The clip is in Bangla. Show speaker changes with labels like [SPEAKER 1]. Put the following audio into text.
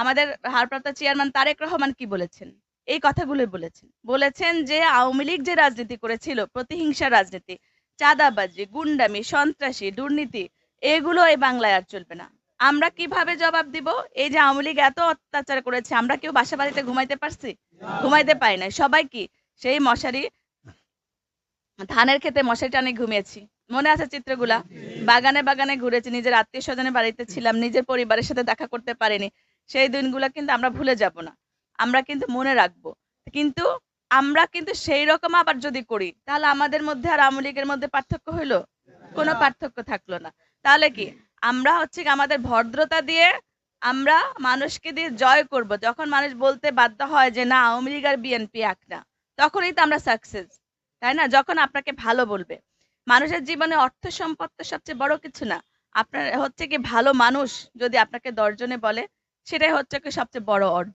[SPEAKER 1] আমাদের ভারপ্রাপ্ত চেয়ারম্যান তারেক রহমান কি বলেছেন? এই কথাগুলোই বলেছেন। বলেছেন যে আওয়ামী লীগ যে রাজনীতি করেছিল, প্রতিহিংসা রাজনীতি, চাঁদাবাজি, গুন্ডামি, সন্ত্রাসী, দুর্নীতি, এগুলো এই বাংলায় আর চলবে না। আমরা কীভাবে জবাব দিব? এই যে আওয়ামী লীগ এত অত্যাচার করেছে, আমরা কেউ বাসা বাড়িতে ঘুমাইতে পারছি? ঘুমাইতে পারি না সবাই কি সেই মশারি, ধানের খেতে মশারি টানে ঘুমিয়েছি? মনে আছে চিত্রগুলা? বাগানে বাগানে ঘুরেছি, নিজের আত্মীয় স্বজনের বাড়িতে ছিলাম, নিজের পরিবারের সাথে দেখা করতে পারিনি। সেই দিনগুলো কিন্তু আমরা ভুলে যাব না। আমরা কিন্তু মনে রাখব। কিন্তু আমরা কিন্তু সেই রকম আবার যদি করি, তাহলে আমাদের মধ্যে আর আওয়ামী লীগের মধ্যে পার্থক্য হইল? কোনো পার্থক্য থাকল না। তাহলে কি? আমরা হচ্ছে আমাদের ভদ্রতা দিয়ে আমরা মানুষকে দিয়ে জয় করব। যখন মানুষ বলতে বাধ্য হয় যে, না, আওয়ামী লীগ আর বিএনপি এক না, তখনই তো আমরা সাকসেস তাই না? যখন আপনাকে ভালো বলবে। মানুষের জীবনে অর্থ সম্পদ সবচেয়ে বড় কিছু না। আপনার হচ্ছে কি ভালো মানুষ যদি আপনাকে দশজনে বলে সেটাই হচ্ছে সবচেয়ে বড় অর্জন।